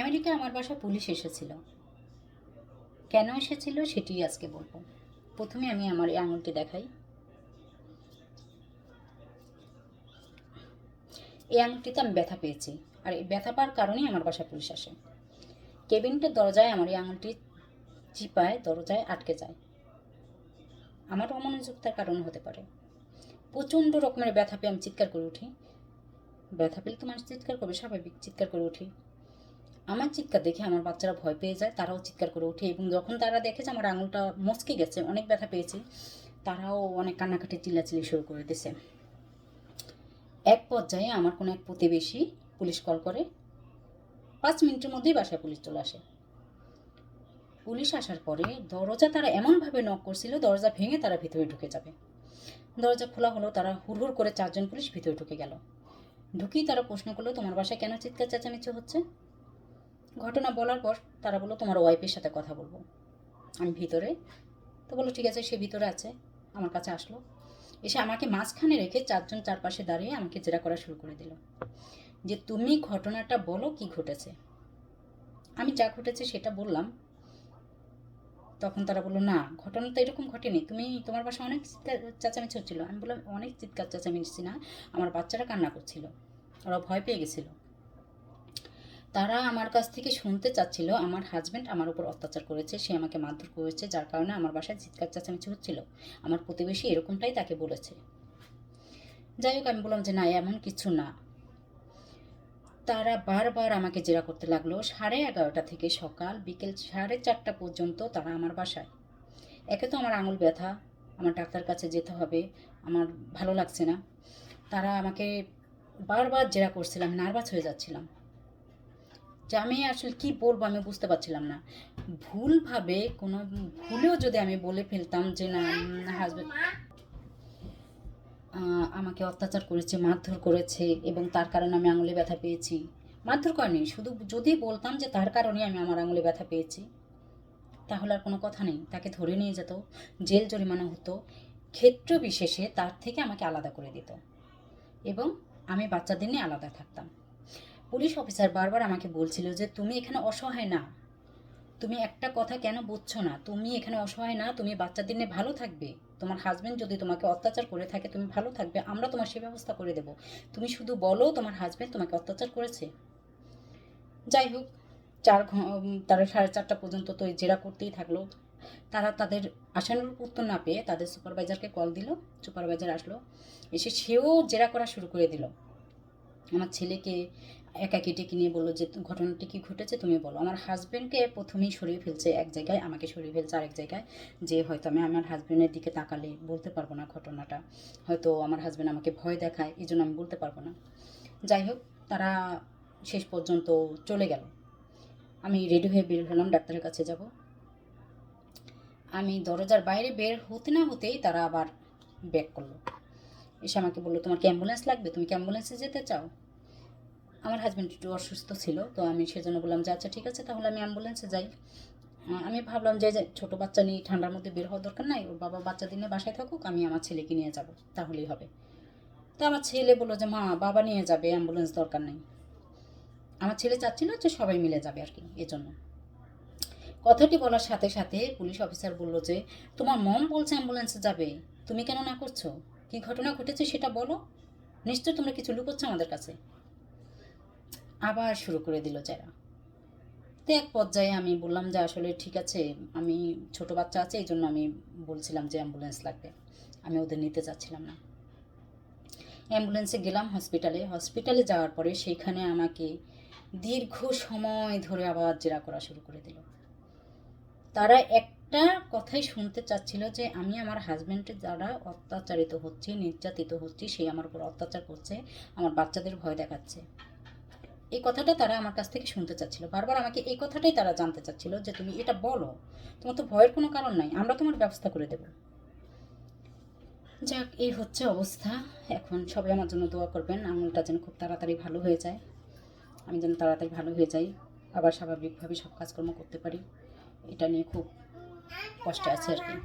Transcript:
America আমার বাসায় police এসেছিল। কেন এসেছিল সেটি আজকে বলব। প্রথমে আমি আমার এই আঙুলটি দেখাই। এই আঙুলটিতে আমি ব্যথা পেয়েছি আর এই ব্যথা পাওয়ার কারণেই আমার বাসায় পুলিশ আসে। কেবিনটার দরজায় আমার এই আঙুলটি চিপায়, দরজায় আটকে যায়। আমার অমনোযোগতার কারণ হতে পারে। প্রচণ্ড রকমের ব্যথা পেয়ে আমি চিৎকার করে উঠি। ব্যথা পেলে তো মানুষ চিৎকার করবে, স্বাভাবিক চিৎকার করে উঠি। আমার চিৎকার দেখে আমার বাচ্চারা ভয় পেয়ে যায়, তারাও চিৎকার করে ওঠে এবং যখন তারা দেখে যে আমার আঙুলটা মচকে গেছে, অনেক ব্যথা পেয়েছে, তারাও অনেক কান্নাকাটি, চিল্লাচিল্লি শুরু করে দিছে এক পর্যায়ে আমার কোনো এক প্রতিবেশী পুলিশ কল করে, পাঁচ মিনিটের মধ্যেই বাসায় পুলিশ চলে আসে। পুলিশ আসার পরে দরজা তারা এমনভাবে নক করছিল, দরজা ভেঙে তারা ভিতরে ঢুকে যাবে। দরজা খোলা হলো, তারা হুড়হুড় করে চারজন পুলিশ ভিতরে ঢুকে গেল। ঢুকেই তারা প্রশ্ন করল, তোমার বাসায় কেন চিৎকার, চেঁচামেচি হচ্ছে? ঘটনা বলার পর তারা বলল, তোমার ওয়াইফের সাথে কথা বলব। আমি ভিতরে, তো বলল, ঠিক আছে, সে ভিতরে আছে, আমার কাছে আসলো। এসে আমাকে মাঝখানে রেখে চারজন চারপাশে দাঁড়িয়ে আমাকে জেরা করা শুরু করে দিল। যে তুমি ঘটনাটা বলো, কি ঘটেছে? আমি যা ঘটেছে সেটা বললাম। তখন তারা বলল, না, ঘটনা তো এরকম ঘটেনি। তুমি, তোমার বাসায় অনেক চিৎকার, চেঁচামেচি হচ্ছিল। আমি বললাম, অনেক চিৎকার, চেঁচামেচি না, আমার বাচ্চারা কান্না করছিল। ওরা ভয় পেয়ে গেছিল। তারা আমার কাছ থেকে শুনতে চাচ্ছিল, আমার হাজব্যান্ড আমার উপর অত্যাচার করেছে, সে আমাকে মারধর করেছে, যার কারণে আমার বাসায় চিৎকার চেঁচামেচি হচ্ছিল। আমার প্রতিবেশী এরকমটাই তাকে বলেছে। যাই হোক, আমি বললাম যে না, এমন কিছু না। তারা বারবার আমাকে জেরা করতে লাগল। সাড়ে এগারোটা থেকে সকাল বিকেল সাড়ে চারটা পর্যন্ত তারা আমার বাসায়। একে তো আমার আঙুল ব্যথা, আমার ডাক্তার কাছে যেতে হবে, আমার ভালো লাগছে না। তারা আমাকে বারবার জেরা করছিলাম নার্ভাস হয়ে যাচ্ছিলাম। যে আমি আসলে কি বলব আমি বুঝতে পারছিলাম না। ভুলভাবে কোনো ভুলেও যদি আমি বলে ফেলতাম যে না হাজব্যান্ড আমাকে অত্যাচার করেছে, মারধর করেছে এবং তার কারণে আমি আঙুলে ব্যথা পেয়েছি। মারধর করেনি, শুধু যদি বলতাম যে তার কারণে আমি আমার আঙুলে ব্যথা পেয়েছি, তাহলে আর কোনো কথা নেই। তাকে ধরে নিয়ে যেত, জেল জরিমানা হতো, ক্ষেত্র বিশেষে তার থেকে আমাকে আলাদা করে দিত। এবং আমি বাচ্চাদের নিয়ে আলাদা থাকতাম। পুলিশ অফিসার বারবার আমাকে বলছিল যে তুমি এখানে অসহায় না। তুমি একটা কথা কেন বুঝছ না? তুমি এখানে অসহায় না, তুমি বাচ্চাদের নিয়ে ভালো থাকবে। তোমার হাজবেন্ড যদি তোমাকে অত্যাচার করে থাকে, তুমি ভালো থাকবে, আমরা তোমার সে ব্যবস্থা করে দেব। তুমি শুধু বলো তোমার হাজবেন্ড তোমাকে অত্যাচার করেছে। যাই হোক, চার তারা সাড়ে চারটা পর্যন্ত তো জেরা করতেই থাকল। তারা তাদের আশানুরূপ উত্তর না পেয়ে তাদের সুপারভাইজারকে কল দিল সুপারভাইজার আসলো। এসে সেও জেরা করা শুরু করে দিল। আমার ছেলেকে একাকি ডেকে নিয়ে বলল যে, ঘটনাটি কি ঘটেছে? তুমি বলো। আমার হাজব্যান্ডকে প্রথমেই সরিয়ে ফেলছে এক জায়গায়, আমাকে সরিয়ে ফেলছে আরেক জায়গায় যে, হয়তো আমি আমার হাজব্যান্ডের দিকে তাকালে বলতে পারব না ঘটনাটা। হয়তো আমার হাজব্যান্ড আমাকে ভয় দেখায় এই জন্য আমি বলতে পারব না। যাই হোক, তারা শেষ পর্যন্ত চলে গেল। আমি রেডি হয়ে বের হলাম ডাক্তারের কাছে যাব। আমি দরজার বাইরে বের হতে না হতেই তারা আবার ব্যাক করল। এসে আমাকে বলল, তোমার কি অ্যাম্বুলেন্স লাগবে? তুমি কি অ্যাম্বুলেন্সে যেতে চাও? আমার হাজব্যান্ড একটু অসুস্থ ছিল, তো আমি সেজন্য বললাম যে আচ্ছা ঠিক আছে, তাহলে আমি অ্যাম্বুলেন্সে যাই। আমি ভাবলাম যে ছোটো বাচ্চা নিয়ে ঠান্ডার মধ্যে বের হওয়ার দরকার নাই, ওর বাবা বাচ্চা দিনে বাসায় থাকুক, আমি আমার ছেলেকে নিয়ে যাব, তাহলেই হবে। তো আমার ছেলে বলল যে, মা, বাবা নিয়ে যাবে অ্যাম্বুলেন্স দরকার নেই। আমার ছেলে চাচ্ছিল যে, সবাই মিলে যাবে আর কি, এজন্য। কথাটি বলার সাথে সাথে পুলিশ অফিসার বলল যে, তোমার মম বলছে অ্যাম্বুলেন্সে যাবে, তুমি কেন না করছ? কি ঘটনা ঘটেছে সেটা বলো। নিশ্চয় তোমরা কিছু লুকোচ্ছ আমাদের কাছে। আবার শুরু করে দিল যারা তো এক পর্যায়ে আমি বললাম যে, আসলে ঠিক আছে, আমি ছোট বাচ্চা আছে এই জন্য আমি বলছিলাম যে অ্যাম্বুলেন্স লাগবে। আমি ওদের নিতে চাচ্ছিলাম না। অ্যাম্বুলেন্সে গেলাম হসপিটালে হসপিটালে যাওয়ার পরে সেইখানে আমাকে দীর্ঘ সময় ধরে আবার জেরা করা শুরু করে দিল। তারা একটা কথাই শুনতে চাচ্ছিল যে, আমি আমার হাজব্যান্ডের দ্বারা অত্যাচারিত হচ্ছি, নির্যাতিত হচ্ছি, সে আমার উপর অত্যাচার করছে, আমার বাচ্চাদের ভয় দেখাচ্ছে। এই কথাটা তারা আমার কাছ থেকে শুনতে চাচ্ছিল। বারবার আমাকে এই কথাটাই তারা জানতে চাচ্ছিল যে, তুমি এটা বলো, তোমার তো ভয়ের কোনো কারণ নাই, আমরা তোমার ব্যবস্থা করে দেব। যাক, এই হচ্ছে অবস্থা। এখন সবাই আমার জন্য দোয়া করবেন আঙুলটা যেন খুব তাড়াতাড়ি ভালো হয়ে যায়। আমি যেন তাড়াতাড়ি ভালো হয়ে যাই, আবার স্বাভাবিকভাবে সব কাজকর্ম করতে পারি। এটা নিয়ে খুব কষ্টে আছে আর কি।